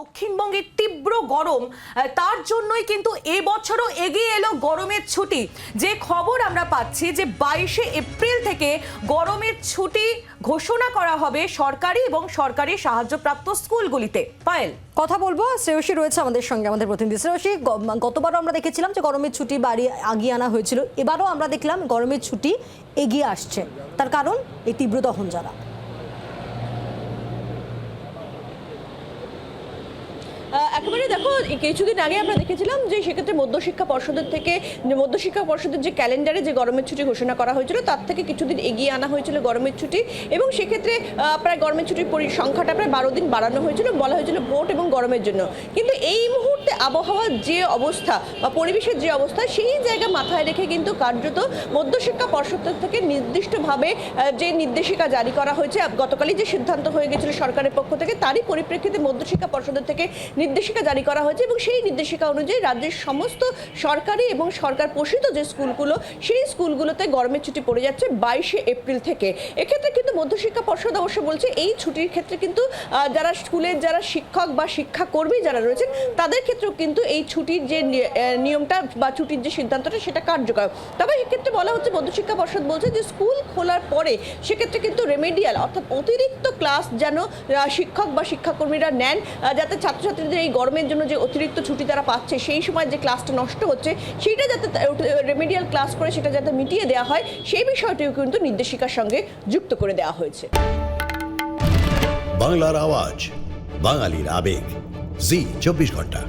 দক্ষিণবঙ্গের তীব্র গরম তার জন্যই কিন্তু এবছরও এগিয়ে এলো গরমের ছুটি। যে খবর আমরা পাচ্ছি যে বাইশে এপ্রিল থেকে গরমের ছুটি ঘোষণা করা হবে সরকারি এবং সরকারি সাহায্যপ্রাপ্ত স্কুলগুলিতে। পায়েল। কথা বলব, শ্রেয়সী রয়েছে আমাদের সঙ্গে, আমাদের প্রতিনিধি। শ্রেয়সী গতবারও আমরা দেখেছিলাম যে গরমের ছুটি বাড়ি, আগিয়ে আনা হয়েছিল। এবারও আমরা দেখলাম গরমের ছুটি এগিয়ে আসছে। তার কারণ, এই তীব্র দহন জ্বালা। Uh, একেবারে দেখো, কিছুদিন আগে আমরা দেখেছিলাম যে সেক্ষেত্রে মধ্যশিক্ষা পর্ষদের থেকে, মধ্যশিক্ষা পর্ষদের যে ক্যালেন্ডারে যে গরমের ছুটি ঘোষণা করা হয়েছিল, তার থেকে কিছুদিন এগিয়ে আনা হয়েছিল গরমের ছুটি। এবং সেক্ষেত্রে প্রায় গরমের ছুটির পরি- সংখ্যাটা প্রায় বারো দিন বাড়ানো হয়েছিল, বলা হয়েছিল ভোট এবং গরমের জন্য। কিন্তু এই মুহূর্তে আবহাওয়ার যে অবস্থা বা পরিবেশের যে অবস্থা, সেই জায়গা মাথায় রেখে কিন্তু কার্যত মধ্যশিক্ষা পর্ষদ থেকে নির্দিষ্টভাবে যে নির্দেশিকা জারি করা হয়েছে, গতকালই যে সিদ্ধান্ত হয়ে গেছিল সরকারের পক্ষ থেকে, তারই পরিপ্রেক্ষিতে মধ্যশিক্ষা পর্ষদের থেকে নির্দেশিকা জারি করা হয়েছে এবং সেই নির্দেশিকা অনুযায়ী রাজ্যের সমস্ত সরকারি এবং সরকার পোষিত যে স্কুলগুলো, সেই স্কুলগুলোতে গরমের ছুটি পড়ে যাচ্ছে বাইশে এপ্রিল থেকে। এক্ষেত্রে কিন্তু মধ্যশিক্ষা পর্ষদ অবশ্য বলছে এই ছুটির ক্ষেত্রে কিন্তু যারা স্কুলের যারা শিক্ষক বা শিক্ষাকর্মী যারা রয়েছেন, তাদের ক্ষেত্রেও কিন্তু এই ছুটির যে নিয়মটা বা ছুটির যে সিদ্ধান্তটা সেটা কার্যকর। তবে এক্ষেত্রে বলা হচ্ছে মধ্যশিক্ষা পর্ষদ বলছে যে স্কুল খোলার পরে সেক্ষেত্রে কিন্তু রেমেডিয়াল অর্থাৎ অতিরিক্ত ক্লাস যেন শিক্ষক বা শিক্ষাকর্মীরা নেন যাতে ছাত্রছাত্রীদের এই গরমের জন্য যে অতিরিক্ত ছুটি তারা পাচ্ছে, সেই সময় যে ক্লাসটা নষ্ট হচ্ছে সেইটা যাতে রেমেডিয়াল ক্লাস করে সেটা যাতে মিটিয়ে দেওয়া হয়, সেই বিষয়টিও কিন্তু নির্দেশিকার সঙ্গে যুক্ত করে দেওয়া হয়েছে। বাংলার আওয়াজ, বাঙালির আবেগ। জি, চব্বিশ ঘণ্টা।